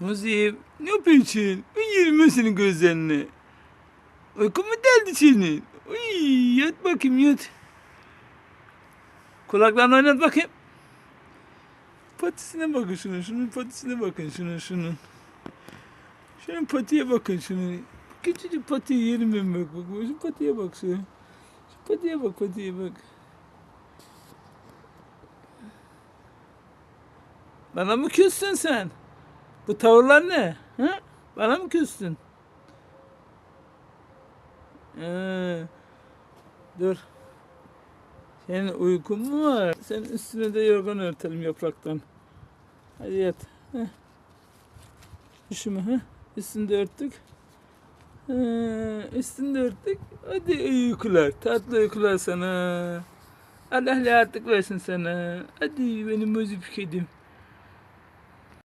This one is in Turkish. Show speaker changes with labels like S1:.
S1: Muzip ne yapıyorsun? Uyuyorum senin gözlerini. Uykun mu deldi senin? Uy, yat bakayım yat. Kulaklarını oynat bakayım. Patisine bakın şunun, şunun patisine bakın şunun, şunun. Şunun patiye bakın şunun. Küçücük patiye yerim ben bak bak. Şu patiye bak şu. Şu patiye bak patiye bak. Bana mı küstün sen? Bu tavırlar ne? Ha? Bana mı küstün? Ee, dur. Senin uykun mu var? Sen üstüne de yorgan örtelim yapraktan. Hadi yat. Heh. Üşüme ha? Üstünü örttük. Ee, üstünü örttük. Hadi uykular. Tatlı uykular sana. Allah rahatlık versin sana. Hadi benim özü kedim.